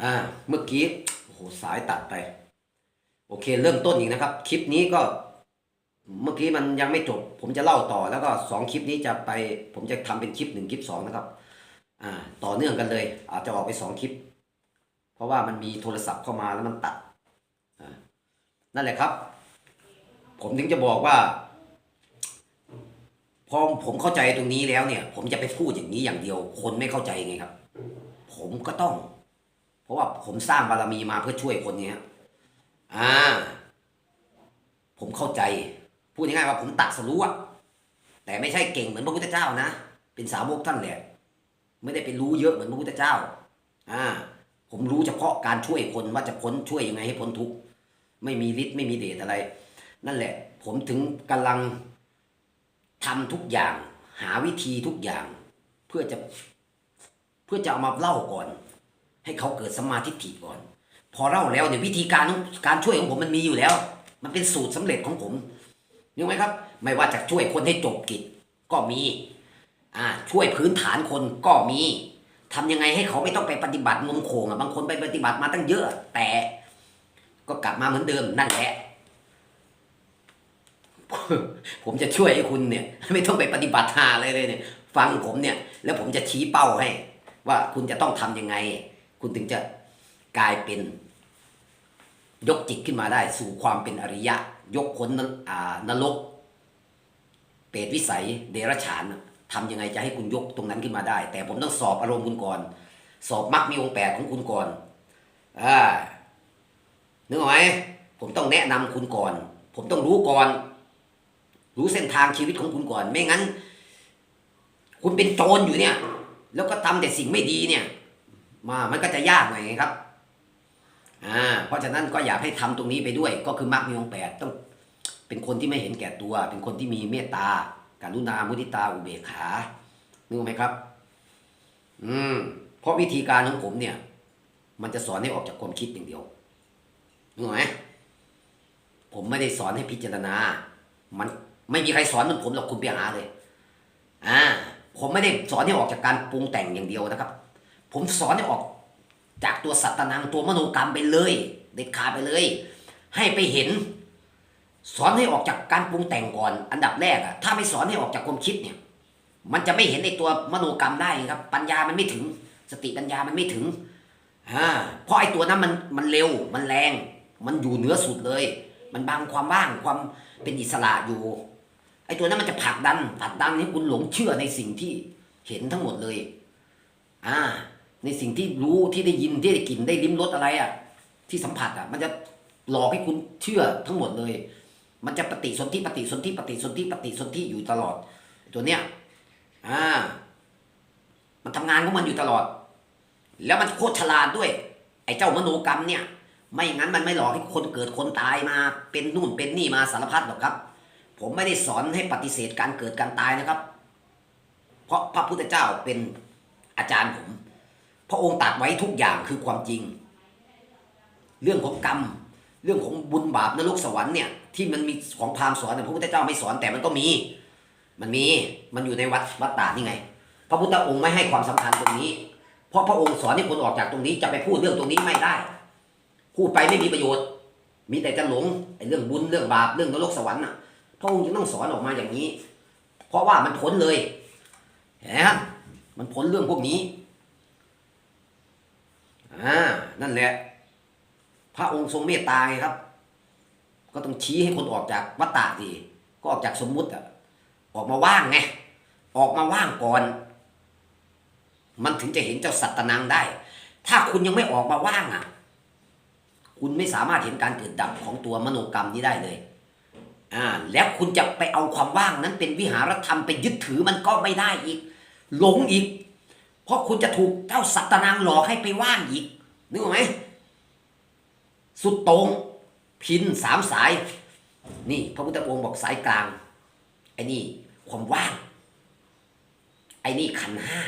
อ่าเมื่อกี้โอ้โหสายตัดไป โอเค เริ่มต้นอีกนะครับ คลิปนี้ก็ เมื่อกี้มันยังไม่จบ ผมจะเล่าต่อแล้วก็สองคลิปนี้จะไป ผมจะทำเป็นคลิปหนึ่งคลิปสองนะครับ อ่า ต่อเนื่องกันเลย อาจจะออกไปสองคลิป เพราะว่ามันมีโทรศัพท์เข้ามาแล้วมันตัดอ่านั่นแหละครับ ผมถึงจะบอกว่าพอผมเข้าใจตรงนี้แล้วเนี่ย ผมจะไปพูดอย่างนี้อย่างเดียว คนไม่เข้าใจไงครับ ผมก็ต้อง ราะว่าผมสร้างบารมีมาเพื่อช่วยคนเนี้ยอ่า ผมเข้าใจ พูดง่ายๆว่าผมตัดสรู้อะแต่ไม่ใช่เก่งเหมือนพระพุทธเจ้านะ เป็นสาวกท่านแหละ ไม่ได้ไปรู้เยอะเหมือนพระพุทธเจ้า อ่า ผมรู้เฉพาะการช่วยคนว่าจะพ้นช่วยยังไงให้พ้นทุกข์ ไม่มีฤทธิ์ไม่มีเดชอะไร นั่นแหละ ผมถึงกำลังทำทุกอย่าง หาวิธีทุกอย่าง เพื่อจะ เพื่อจะเอามาเล่าก่อน ให้เขาเกิดสมาธิฐิก่อน พอเล่าแล้วเนี่ยวิธีการของการช่วยของผมมันมีอยู่แล้ว มันเป็นสูตรสำเร็จของผมนึกไหมครับ ไม่ว่าจะช่วยคนให้จบกิจก็มีอ่าช่วยพื้นฐานคนก็มีทำยังไงให้เขาไม่ต้องไปปฏิบัติงมโขงอะบางคนไปปฏิบัติมาตั้งเยอะ แต่ก็กลับมาเหมือนเดิมนั่นแหละผมจะช่วยให้คุณเนี่ย ไม่ต้องไปปฏิบัติหาอะไรเลยเนี่ย ฟังผมเนี่ย แล้วผมจะชี้เป้าให้ ว่าคุณจะต้องทำยังไง คุณถึงจะกลายเป็น ยกจิตขึ้นมาได้ สู่ความเป็นอริยะ ยกพ้นนอานรก เปรตวิสัย เดรัจฉานทำยังไงจะให้คุณยกตรงนั้นขึ้นมาได้ แต่ผมต้องสอบอารมณ์คุณก่อน สอบมรรคมีองค์แปดของคุณก่อนอ่านึกออกไหมผมต้องแนะนำคุณก่อน ผมต้องรู้ก่อน รู้เส้นทางชีวิตของคุณก่อน ไม่งั้น คุณเป็นโจรอยู่เนี่ย แล้วก็ทำแต่สิ่งไม่ดีเนี่ย มามันก็จะยากหน่อยไงครับอ่าเพราะฉะนั้นก็อยากให้ทำตรงนี้ไปด้วย ก็คือมรรคมีองแปดต้องเป็นคนที่ไม่เห็นแก่ตัว เป็นคนที่มีเมตตาการุณามุทิตาอุเบกขานึกออไหมครับ อืมเพราะวิธีการของผมเนี่ย มันจะสอนให้ออกจากความคิดอย่างเดียวนึกออไหมผมไม่ได้สอนให้พิจารณา มันไม่มีใครสอนเหมันผมหรอกคุณไปหาเลย อ่า ผมไม่ได้สอนให้ออกจากการปรุงแต่งอย่างเดียวนะครับ ผมสอนให้ออก จากตัวสัตตนังตัวมโนกรรมไปเลย เด็ดขาดไปเลย ให้ไปเห็น สอนให้ออกจากการปรุงแต่งก่อน อันดับแรกอะถ้าไม่สอนให้ออกจากความคิดเนี่ย มันจะไม่เห็นในตัวมโนกรรมได้ครับ ปัญญามันไม่ถึง สติปัญญามันไม่ถึงอ่าเพราะไอ้ตัวนั้นมันมันเร็วมันแรง มันอยู่เหนือสุดเลย มันบังความว่างความเป็นอิสระอยู่ไอ้ตัวนั้นมันจะผลักดันผลักดันให้คุณหลงเชื่อในสิ่งที่เห็นทั้งหมดเลย อ่า ในสิ่งที่รู้ที่ได้ยินที่ได้กลิ่นได้ลิ้มรสอะไรอะ ที่สัมผัสอะ มันจะหลอกให้คุณเชื่อทั้งหมดเลย มันจะปฏิสนธิปฏิสนธิปฏิสนธิปฏิสนธิอยู่ตลอด ตัวเนี้ยอ่า มันทำงานของมันอยู่ตลอด แล้วมันโคตรฉลาดด้วย ไอ้เจ้ามโนกรรมเนี่ย ไม่งั้นมันไม่หลอกให้คนเกิดคนตายมา เป็นนู่นเป็นนี่มาสารพัดหรอกครับ ผมไม่ได้สอนให้ปฏิเสธการเกิดการตายนะครับ เพราะพระพุทธเจ้าเป็นอาจารย์ผม พระองค์ตัดไว้ทุกอย่างคือความจริง เรื่องของกรรม เรื่องของบุญบาปนรกสวรรค์เนี่ยที่มันมีของพราหมณ์สอนเนี่พระพุทธเจ้าไม่สอนแต่มันก็มี มันมีมันอยู่ในวัดวัดตานี่ไง พระพุทธองค์ไม่ให้ความสำคัญตรงนี้ เพราะพระองค์สอนให้คนออกจากตรงนี้จะไปพูดเรื่องตรงนี้ไม่ได้ พูดไปไม่มีประโยชน์ มีแต่จะหลงไอ้เรื่องบุญเรื่องบาปเรื่องนรกสวรรค์น่ะ พระองค์จึงต้องสอนออกมาอย่างนี้ เพราะว่ามันพ้นเลยเห็นไหมมันพ้นเรื่องพวกนี้ อ่านั่นแหละ พระองค์ทรงเมตตาไงครับ ก็ต้องชี้ให้คนออกจากวัฏฏะสิก็ออกจากสมมุติอะออกมาว่างไงออกมาว่างก่อน มันถึงจะเห็นเจ้าสัตตนังได้ ถ้าคุณยังไม่ออกมาว่างอะ คุณไม่สามารถเห็นการเกิดดับของตัวมโนกรรมนี้ได้เลยอ่าแล้วคุณจะไปเอาความว่างนั้นเป็นวิหารธรรมไปยึดถือมันก็ไม่ได้อีก หลงอีก ราะคุณจะถูกเจ้าสัตนางหลอกให้ไปว่างอีกนึกออกไหมสุดตรงพินสามสาย นี่พระพุทธองค์บอกสายกลางไอ้นี่ความว่าง ไอ้นี่ขันห้า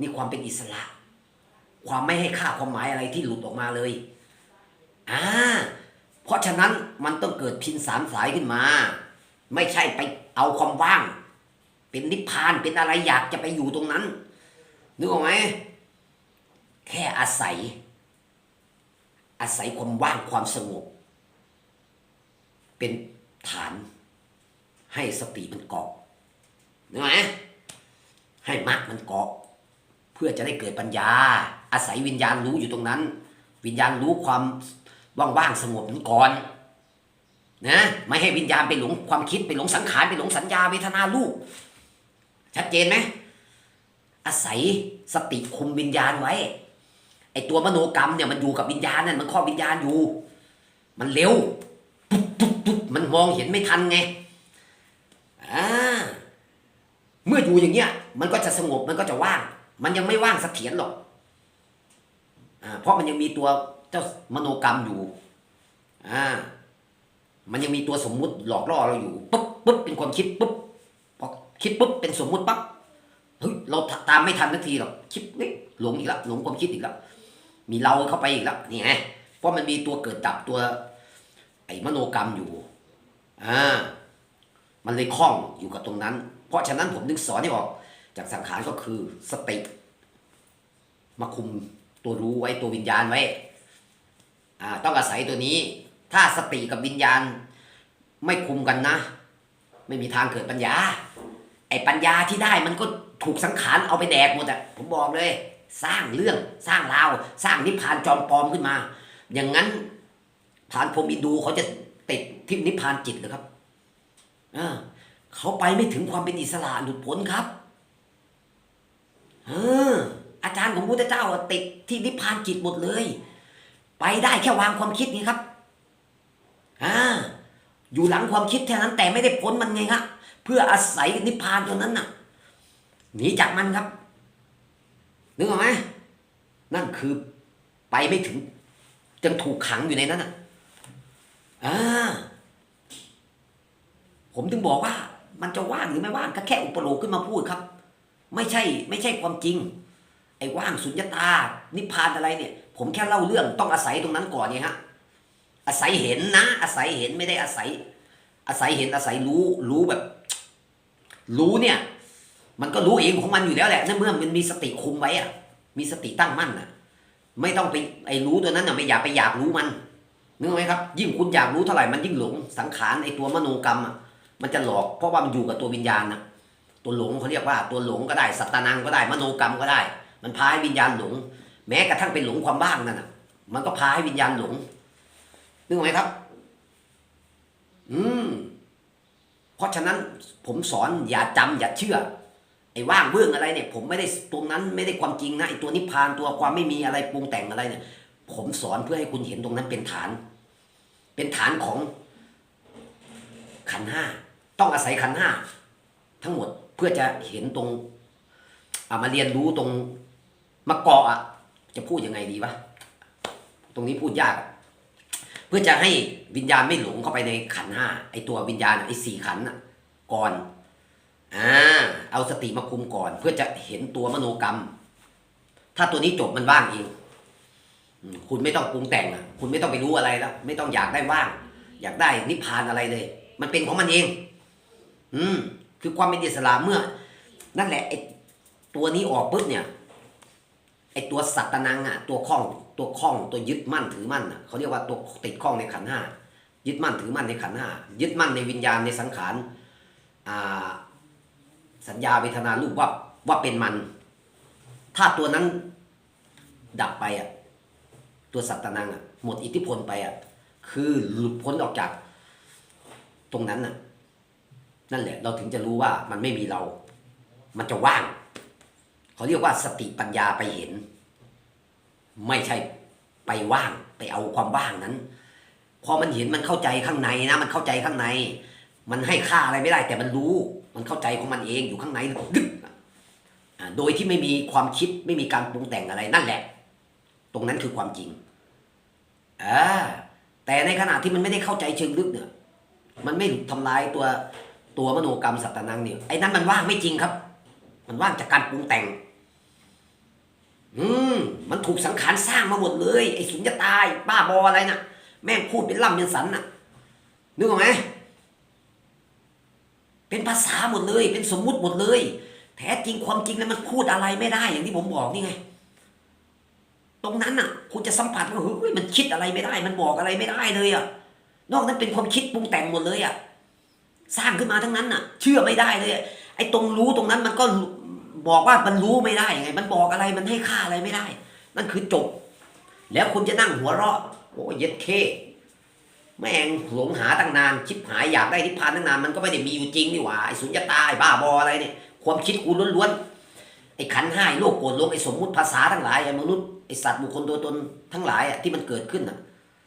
นี่ความเป็นอิสระ ความไม่ให้ค่าความหมายอะไรที่หลุดออกมาเลยอ่าเพราะฉะนั้นมันต้องเกิดพินสามสายขึ้นมา ไม่ใช่ไปเอาความว่าง เป็นนิพพานเป็นอะไรอยากจะไปอยู่ตรงนั้นนึกออกไหมแค่อาศัย อาศัยความว่างความสงบ เป็นฐาน ให้สติมันเกาะนึกไหมให้มรรคมันเกาะ เพื่อจะได้เกิดปัญญา อาศัยวิญญาณรู้อยู่ตรงนั้น วิญญาณรู้ความว่างๆสงบนั้นก่อนนะไม่ให้วิญญาณไปหลงความคิดไปหลงสังขารไปหลงสัญญาเวทนารูป ชัดเจนไหมอาศัยสติคุมวิญญาณไว้ ไอตัวมโนกรรมเนี่ยมันอยู่กับวิญญาณนั่นมันครอบวิญญาณอยู่ มันเร็วปุ๊บปุ๊บปุ๊บมันมองเห็นไม่ทันไงอ่าเมื่ออยู่อย่างเงี้ย มันก็จะสงบมันก็จะว่าง มันยังไม่ว่างเสถียรหรอกอ่าเพราะมันยังมีตัวเจ้ามโนกรรมอยู่อ่ามันยังมีตัวสมมุติหลอกล่อเราอยู่ปุ๊บปุ๊บเป็นความคิดปุ๊บ คิดปุ๊บเป็นสมมุติปั๊บเฮ้ยเราตามไม่ทันทันทีหรอกคิดเฮ้ยหลงอีกแล้วหลงความคิดอีกแล้วมีเราเข้าไปอีกแล้วนี่ไงเพราะมันมีตัวเกิดดับตัว ไอ้มโนกรรมอยู่อ่ามันเลยคล้องอยู่กับตรงนั้น เพราะฉะนั้นผมนึกสอนให้ออก จากสังขารก็คือสติมาคุมตัวรู้ไว้ตัววิญญาณไว้อ่าต้องอาศัยตัวนี้ ถ้าสติกับวิญญาณ ไม่คุมกันนะ ไม่มีทางเกิดปัญญา ไอ้ปัญญาที่ได้มันก็ถูกสังขารเอาไปแดกหมดอะผมบอกเลย สร้างเรื่องสร้างราว สร้างนิพพานจอมปลอมขึ้นมา อย่างนั้นฐานพรมอินดูเขาจะติดที่นิพพานจิตเหรือครับเอเขาไปไม่ถึงความเป็นอิสระหลุดพ้นครับเอออาจารย์ของพุทธเจ้าติดที่นิพพานจิตหมดเลย ไปได้แค่วางความคิดนี่ครับอ่าอยู่หลังความคิดแค่นั้นแต่ไม่ได้พ้นมันไงครับ เพื่ออาศัยนิพพานตัวนั้นน่ะหนีจากมันครับนึกออกไหมนั่นคือไปไม่ถึงจนถูกขังอยู่ในนั้นน่ะอ่าผมถึงบอกว่ามันจะว่างหรือไม่ว่างก็แค่อุปโลกขึ้นมาพูดครับ ไม่ใช่ไม่ใช่ความจริง ไอ้ว่างสุญญตา นิพพานอะไรเนี่ย ผมแค่เล่าเรื่องต้องอาศัยตรงนั้นก่อนไงฮะอาศัยเห็นนะ อาศัยเห็นไม่ได้อาศัย อาศัยเห็นอาศัยรู้รู้แบบ รู้เนี่ย มันก็รู้เองของมันอยู่แล้วแหละนั่นเมื่อมันมีสติคุมไว้อะมีสติตั้งมั่นอะไม่ต้องไปไอ้รู้ตัวนั้นอะไม่อยากไปอยากรู้มันนึกไหมครับ ยิ่งคุณอยากรู้เท่าไหร่มันยิ่งหลงสังขารไอ้ตัวมโนกรรมอะมันจะหลอกเพราะว่ามันอยู่กับตัววิญญาณนะตัวหลงเขาเรียกว่าตัวหลงก็ได้สัตตานังก็ได้ มโนกรรมก็ได้ มันพาให้วิญญาณหลง แม้กระทั่งเป็นหลงความบ้างนั่นน่ะ มันก็พาให้วิญญาณหลงนึกไหมครับ อืม เพราะฉะนั้นผมสอนอย่าจำอย่าเชื่อ ไอ้ว่างเบื้องอะไรเนี่ย ผมไม่ได้ตรงนั้นไม่ได้ความจริงนะไอ้ตัวนิพพานตัวความไม่มีอะไรปรุงแต่งอะไรเนี่ย ผมสอนเพื่อให้คุณเห็นตรงนั้นเป็นฐาน เป็นฐานของขันห้าต้องอาศัยขันห้าทั้งหมดเพื่อจะเห็นตรงเอามาเรียนรู้ตรงมาเกาะอะจะพูดยังไงดีวะตรงนี้พูดยาก พื่อจะให้วิญญาณไม่หลงเข้าไปในขันห้าไอตัววิญญาณไอสี่ขันก่อนอ่าเอาสติมาคุมก่อน เพื่อจะเห็นตัวมโนกรรม ถ้าตัวนี้จบมันว่างเองคุณไม่ต้องปรุงแต่งอะคุณไม่ต้องไปรู้อะไรแล้วไม่ต้องอยากได้ว่าง อยากได้นิพพานอะไรเลย มันเป็นของมันเอง อืม คือความเป็นอิสระเมื่อ นั่นแหละไอตัวนี้ออกปุ๊บเนี่ยไอตัวสัตตนังอะ ตัวข้อง ตัวข้องตัวยึดมั่นถือมั่นอะเขาเรียกว่าตัวติดข้องในขันห้ายึดมั่นถือมั่นในขันห้ายึดมั่นในวิญญาณในสังขารสัญญาเวทนารูปว่าว่าเป็นมัน ถ้าตัวนั้นดับไปอะตัวสัตตนังอะหมดอิทธิพลไปอะคือหลุดพ้นออกจากตรงนั้นน่ะนั่นแหละ เราถึงจะรู้ว่ามันไม่มีเรา มันจะว่าง เขาเรียกว่าสติปัญญาไปเห็น ไม่ใช่ไปว่างไปเอาความว่างนั้น พอมันเห็นมันเข้าใจข้างในนะ มันเข้าใจข้างใน มันให้ค่าอะไรไม่ได้ แต่มันรู้ มันเข้าใจของมันเองอยู่ข้างในดึกอ่าโดยที่ไม่มีความคิดไม่มีการปรุงแต่งอะไรนั่นแหละ ตรงนั้นคือความจริงอ่าแต่ในขณะที่มันไม่ได้เข้าใจเชิงลึกเนี่ย มันไม่ทำลายตัวตัวมโนกรรมสัตตนังเนี่ยไอ้นั้นมันว่างไม่จริงครับ มันว่างจากการปรุงแต่ง อืมมันถูกสังขารสร้างมาหมดเลย ไอ้สุญญตายบ้าบออะไรนะ่ะ แม่งพูดเป็นล่ำเป็นสันน่ะ นึกออกไหมเป็นภาษาหมดเลย เป็นสมมุติหมดเลย แท้จริงความจริงแล้วมันพูดอะไรไม่ได้อย่างที่ผมบอกนี่ไง ตรงนั้นน่ะ คุณจะสัมผัสว่าเฮ้ยมันคิดอะไรไม่ได้ มันบอกอะไรไม่ได้เลยอะ นอกนั้นเป็นความคิดปรุงแต่งหมดเลยอะ สร้างขึ้นมาทั้งนั้นน่ะ เชื่อไม่ได้เลยไอ้ตรงรู้ตรงนั้นมันก็ บอกว่ามันรู้ไม่ได้ไง มันบอกอะไรมันให้ค่าอะไรไม่ได้ นั่นคือจบ แล้วคุณจะนั่งหัวเราะโอ้ยเย็ดเคแม่งหลงหาตั้งนานชิบหายอยากได้นิพพานตั้งนานมันก็ไม่ได้มีอยู่จริงนี่หว่าไอ้สุญญตาไอ้บ้าบออะไรเนี่ยความคิดกูล้วนๆไอ้ขันห้าโลกโกรธลงไอ้สมมุติภาษาทั้งหลายไอ้มนุษย์ไอ้สัตว์บุคคลตัวตนทั้งหลายอะที่มันเกิดขึ้นอะ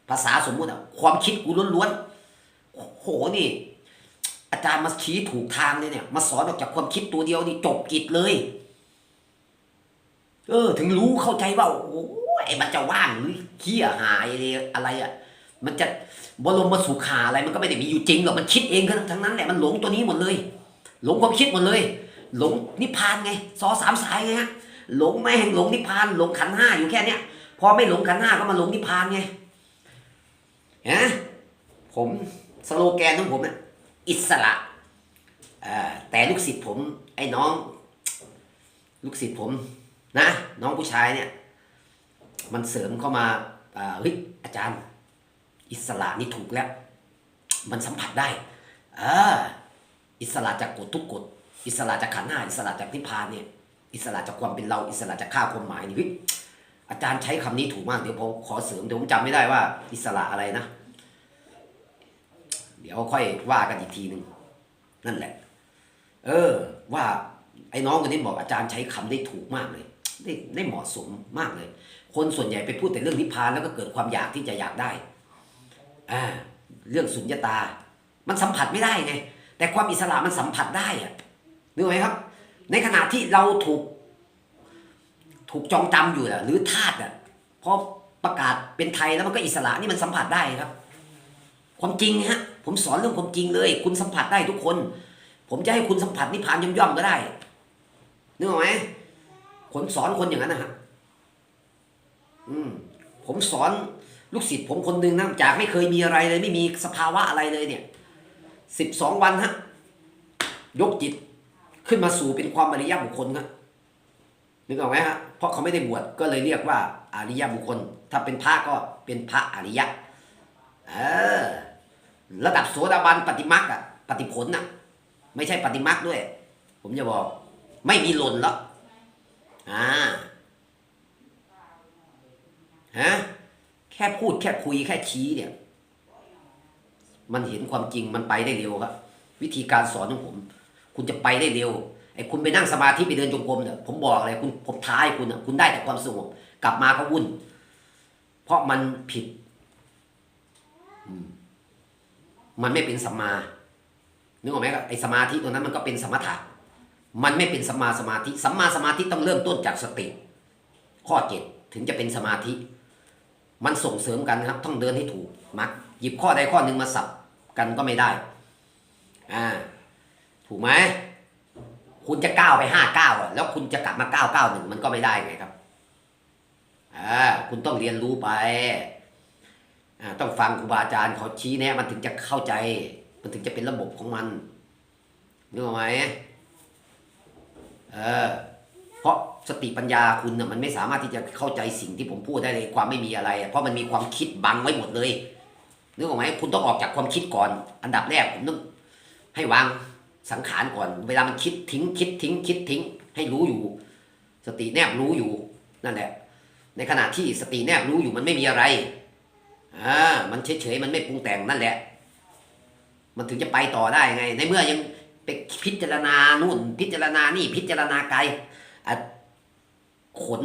ภาษาสมมุติอะความคิดกูล้วนๆโอ้โหนี่ อาจารย์มาชี้ถูกทางเลยเนี่ย มาสอนออกจากความคิดตัวเดียวนี่จบกิจเลย เออ ถึงรู้เข้าใจว่าโอ้โหไอ้มันจะว่างหรือเขี้ยหายอะไรอะ มันจะบรมมาสุขาอะไรมันก็ไม่ได้มีอยู่จริงหรอกมันคิดเองทั้งนั้นแหละมันหลงตัวนี้หมดเลย หลงความคิดหมดเลย หลงนิพพานไงซอสามสายไงฮะหลงแม่งหลงนิพพานหลงขันห้าอยู่แค่เนี้ยพอไม่หลงขันห้าก็มาหลงนิพพานไงฮะผมสโลแกนของผมเนี่ย อิสระเอ่อแต่ลูกศิษย์ผมไอ้น้อง ลูกศิษย์ผมนะน้องผู้ชายเนี่ย มันเสริมเข้ามาเฮ้ยอาจารย์ อิสระนี่ถูกแล้ว มันสัมผัสได้เอออิสระจากกฎทุกกฎอิสระจากขันห้าอิสระจากนิพพานเนี่ย อิสระจากความเป็นเราอิสระจากค่าความหมายนี่เฮ้ยอาจารย์ใช้คำนี้ถูกมากเดี๋ยวผมขอเสริมเดี๋ยวผมจำไม่ได้ว่า อิสระอะไรนะ เดี๋ยวค่อยว่ากันอีกทีหนึ่งนั่นแหละ เออ ว่าไอ้น้องคนนี้บอกอาจารย์ใช้คำได้ถูกมากเลย ได้ได้เหมาะสมมากเลย คนส่วนใหญ่ไปพูดแต่เรื่องนิพพานแล้วก็เกิดความอยากที่จะอยากได้อ่าเรื่องสุญญตา มันสัมผัสไม่ได้ไงแต่ความอิสระมันสัมผัสได้อะนึกไหมครับ ในขณะที่เราถูก ถูกจองจำอยู่อะหรือทาสอะพอประกาศเป็นไทยแล้วมันก็อิสระนี่มันสัมผัสได้ครับ ความจริงฮะ ผมสอนเรื่องความจริงเลย คุณสัมผัสได้ทุกคน ผมจะให้คุณสัมผัสนิพพานย่อมๆก็ได้นึกออกไหมผมสอนคนอย่างนั้นนะฮะอืม ผมสอนลูกศิษย์ผมคนหนึ่งนะจากไม่เคยมีอะไรเลย ไม่มีสภาวะอะไรเลยเนี่ยสิบสองวันฮะ ยกจิตขึ้นมาสู่เป็นความอริยบุคคลครับนึกออกไหมฮะเพราะเขาไม่ได้บวชก็เลยเรียกว่าอริยบุคคล ถ้าเป็นพระก็เป็นพระอริยะ เออ ระดับโสดาบันปฏิมักอะปฏิผลน่ะไม่ใช่ปฏิมักด้วย ผมจะบอก ไม่มีหล่นแล้วอ่าฮะแค่พูดแค่คุยแค่ชี้เนี่ย มันเห็นความจริงมันไปได้เร็วครับ วิธีการสอนของผม คุณจะไปได้เร็วไอ้คุณไปนั่งสมาธิไปเดินจงกรมเนี่ยผมบอกเลยคุณผมท้ายคุณอะคุณได้แต่ความสงบกลับมาก็วุ่น เพราะมันผิดอืม มันไม่เป็นสัมมานึกออกไหมครับไอ้สมาธิตัวนั้นมันก็เป็นสมถะมันไม่เป็นสัมมาสมาธิสัมมาสมาธิต้องเริ่มต้นจากสติ ข้อเจ็ดถึงจะเป็นสมาธิ มันส่งเสริมกันครับ ต้องเดินให้ถูกมักหยิบข้อใดข้อหนึ่งมาสับกันก็ไม่ได้อ่าถูกไหมคุณจะก้าวไปห้าก้าวแล้วคุณจะกลับมาก้าวก้าวหนึ่งมันก็ไม่ได้ไงครับอ่าคุณต้องเรียนรู้ไป ต้องฟังครูบาอาจารย์เขาชี้แนะมันถึงจะเข้าใจ มันถึงจะเป็นระบบของมันนึกออกไหมเออเพราะสติปัญญาคุณน่ะมันไม่สามารถที่จะเข้าใจสิ่งที่ผมพูดได้เลยความไม่มีอะไร เพราะมันมีความคิดบังไว้หมดเลยนึกออกไหมคุณต้องออกจากความคิดก่อน อันดับแรกผมต้องให้วางสังขารก่อน เวลามันคิดทิ้งคิดทิ้งคิดทิ้ง ให้รู้อยู่ สติแนบรู้อยู่นั่นแหละ ในขณะที่สติแนบรู้อยู่มันไม่มีอะไร อ่ามันเฉยๆมันไม่ปรุงแต่งนั่นแหละ มันถึงจะไปต่อได้ไง ในเมื่อยังไปพิจารณานู่น พิจารณานี่พิจารณาไกลอะขน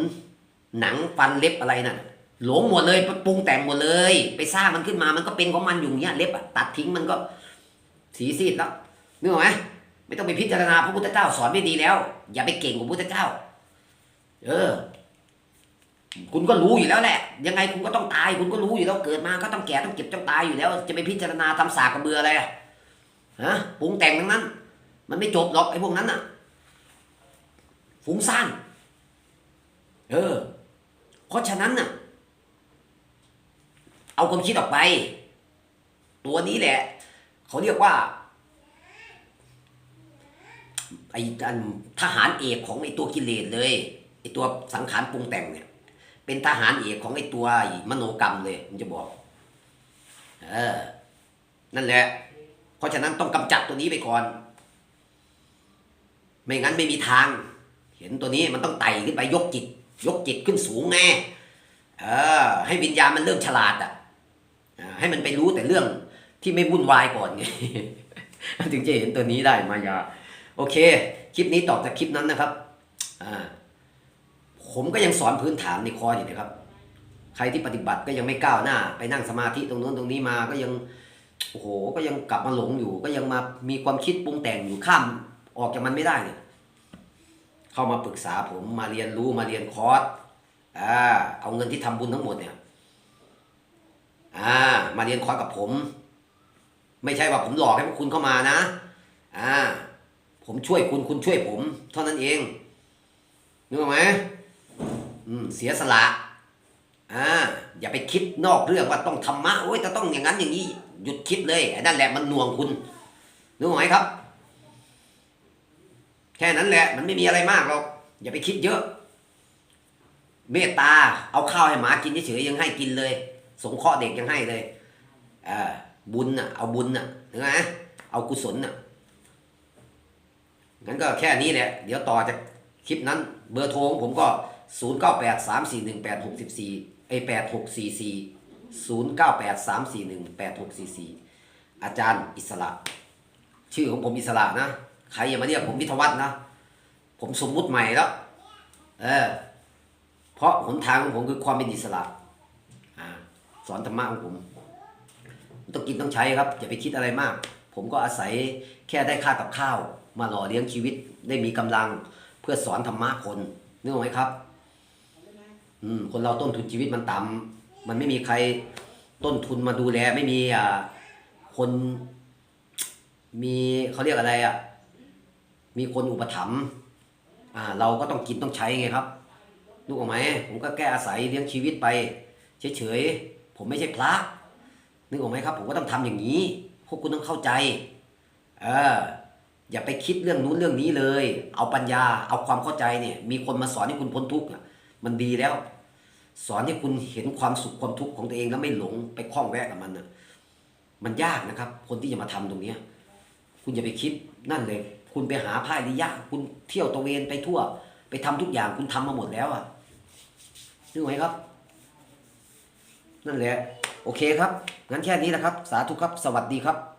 หนังฟันเล็บอะไรน่ะ หลงหมดเลยไปปรุงแต่งหมดเลย ไปสร้างมันขึ้นมามันก็เป็นของมันอยู่เงี้ยเล็บตัดทิ้งมันก็สีซีดแล้วนึกออกไหมไม่ต้องไปพิจารณาพระพุทธเจ้าสอนไม่ดีแล้ว อย่าไปเก่งกว่าพระพุทธเจ้า เออ คุณก็รู้อยู่แล้วแหละ ยังไงคุณก็ต้องตาย คุณก็รู้อยู่แล้วเกิดมาก็ต้องแก่ต้องเก็บต้องตายอยู่แล้ว จะไปพิจารณาทำสากกระเบืออะไรฮะปรุงแต่งทั้งนั้น มันไม่จบหรอกไอ้พวกนั้นน่ะฟุ้งซ่านเออ เพราะฉะนั้นน่ะ เอาความคิดออกไป ตัวนี้แหละ เขาเรียกว่าไอ้ทหารเอกของไอ้ตัวกิเลสเลยไอ้ตัวสังขารปรุงแต่งเนี่ย เป็นทหารเอกของไอ้ตัวมโนกรรมเลยมันจะบอก เออ นั่นแหละ เพราะฉะนั้นต้องกำจัดตัวนี้ไปก่อน ไม่งั้นไม่มีทาง เห็นตัวนี้มันต้องไต่ขึ้นไปยกจิต ยกจิตขึ้นสูงแน่เออ ให้วิญญาณมันเริ่มฉลาดอะให้มันไปรู้แต่เรื่องที่ไม่วุ่นวายก่อนไงถึงจะเห็นตัวนี้ได้มายา โอเค คลิปนี้ตอบจากคลิปนั้นนะครับ อ่า ผมก็ยังสอนพื้นฐานในคอร์สอยู่นะครับ ใครที่ปฏิบัติก็ยังไม่ก้าวหน้า ไปนั่งสมาธิตรงโน้นตรงนี้มาก็ยังโอ้โหก็ยังกลับมาหลงอยู่ ก็ยังมามีความคิดปรุงแต่งอยู่ข้ามออกจากมันไม่ได้เนี่ยเข้ามาปรึกษาผมมาเรียนรู้มาเรียนคอร์สอ่าเอาเงินที่ทำบุญทั้งหมดเนี่ยอ่ามาเรียนคอร์สกับผม ไม่ใช่ว่าผมหลอกให้พวกคุณเข้ามานะอ่าผมช่วยคุณคุณช่วยผม เท่านั้นเองนึกออกไหม เสียสละอ่าอย่าไปคิดนอกเรื่องว่าต้องธรรมะโอ้ยจะต้องอย่างนั้นอย่างนี้หยุดคิดเลยไอ้นั่นแหละมันหน่วงคุณนึกออกไหมครับ แค่นั้นแหละ มันไม่มีอะไรมากหรอกอย่าไปคิดเยอะ เมตตาเอาข้าวให้หมากินเฉยๆยังให้กินเลย สงเคราะห์เด็กยังให้เลยอ่าบุญน่ะเอาบุญน่ะถึงไหมเอากุศลน่ะงั้นก็แค่นี้แหละ เดี๋ยวต่อจากคลิปนั้น เบอร์โทรของผมก็ 0 9 8 3 4 1 8 6 4ไอ8 6 4 4 0 9 8 3 4 1 8 6 4 4อาจารย์อิสระ ชื่อของผมอิสระนะ ใครอย่ามาเรียกผมวิทวัฒนะ ผมสมมุติใหม่แล้ว เออ เพราะหนทางของผมคือความเป็นอิสระอ่าสอนธรรมะของผมต้องกินต้องใช้ครับ อย่าไปคิดอะไรมาก ผมก็อาศัยแค่ได้ค่ากับข้าว มาหล่อเลี้ยงชีวิตได้มีกำลังเพื่อสอนธรรมะคนนึกออกไหมครับ อืมคนเราต้นทุนชีวิตมันต่ำมันไม่มีใครต้นทุนมาดูแล ไม่มีอ่าคนมีเขาเรียกอะไรอะ มีคนอุปถัมภ์อ่า เราก็ต้องกินต้องใช้ไงครับนึกออกไหมผมก็แก้อาศัยเลี้ยงชีวิตไป เฉยๆผมไม่ใช่พระนึกออกไหมครับ ผมก็ต้องทำอย่างนี้ พวกคุณต้องเข้าใจเอออย่าไปคิดเรื่องนู้นเรื่องนี้เลย เอาปัญญาเอาความเข้าใจเนี่ย มีคนมาสอนให้คุณพ้นทุกข์น่ะ มันดีแล้ว สอนให้คุณเห็นความสุขความทุกข์ของตัวเองแล้วไม่หลงไปคล้องแวะกับมันน่ะมันยากนะครับ คนที่จะมาทำตรงเนี้ยคุณอย่าไปคิดนั่นเลย คุณไปหาผ้าดิยาก คุณเที่ยวตะเวนไปทั่ว ไปทำทุกอย่างคุณทำมาหมดแล้วอะนึกไหมครับ นั่นแหละ โอเคครับ งั้นแค่นี้นะครับ สาธุครับ สวัสดีครับ